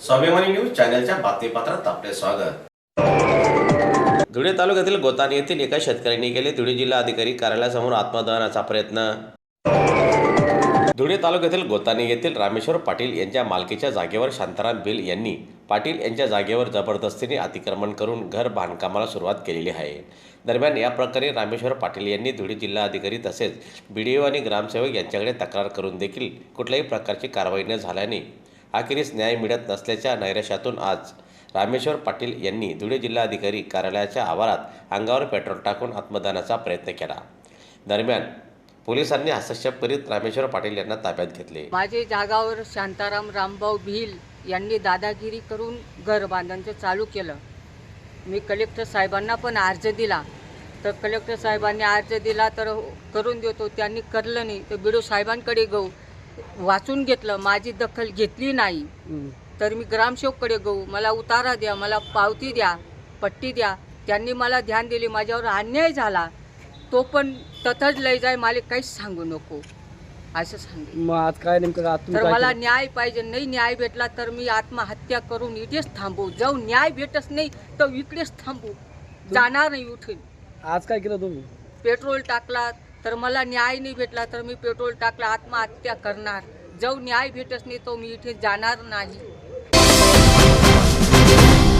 स्वाभिमानी न्यूज चॅनलच्या बातमीपत्रात आपले स्वागत. धुळे तालुक्यातील गोतानी येथील एका शेतकऱ्यांनी केले धुळे जिल्हा अधिकारी कार्यालयासमोर आत्मदहनाचा प्रयत्न. धुळे तालुक्यातील गोतानी येथील रामेश्वर पाटील यांच्या मालकीच्या जागेवर शांताराम बिल यांनी पाटील यांच्या जागेवर जबरदस्तीने अतिक्रमण करून घर बांधकामाला सुरुवात केलेली आहे. दरम्यान या प्रकारे रामेश्वर पाटील यांनी धुळे जिल्हाधिकारी तसेच बीडीओ आणि ग्रामसेवक यांच्याकडे तक्रार करून देखील कुठल्याही प्रकारची कारवाई न झाल्याने अखेरीस न्याय मिळत नसल्याच्या नैराश्यातून आज रामेश्वर पाटील यांनी धुळे जिल्हाधिकारी कार्यालयाच्या आवारात अंगावर पेट्रोल टाकून आत्मदानाचा प्रयत्न केला. दरम्यान पोलिसांनी हस्तक्षेप करीत रामेश्वर पाटील यांना ताब्यात घेतले. माझे जागावर शांताराम रामभाऊ भिल यांनी दादागिरी करून घर बांधणचं चालू केलं. मी कलेक्टर साहेबांना पण अर्ज दिला. तर कलेक्टर साहेबांनी अर्ज दिला तर करून देतो. त्यांनी करलं नाही तर बिडो साहेबांकडे गऊ वाचून घेतलं माझी दखल घेतली नाही. तर मी ग्रामसेवककडे गऊ मला उतारा द्या मला पावती द्या पट्टी द्या. त्यांनी मला ध्यान दिले माझ्यावर अन्याय झाला. तो पण तथंच लय जाय मला काहीच सांगू नको. असं मग आज काय नेमकं तर मला? न्याय पाहिजे नाही न्याय भेटला तर मी आत्महत्या करून इथेच थांबू. जाऊ न्याय भेटच नाही तर इकडेच थांबू. जाणार नाही उठून. आज काय केलं तुम्ही? पेट्रोल टाकला तर मला न्याय नाही भेटला तर मी पेट्रोल टाकला आत्महत्या करणार. जो न्याय भेटत नाही तो मी इथे जाणार नाही.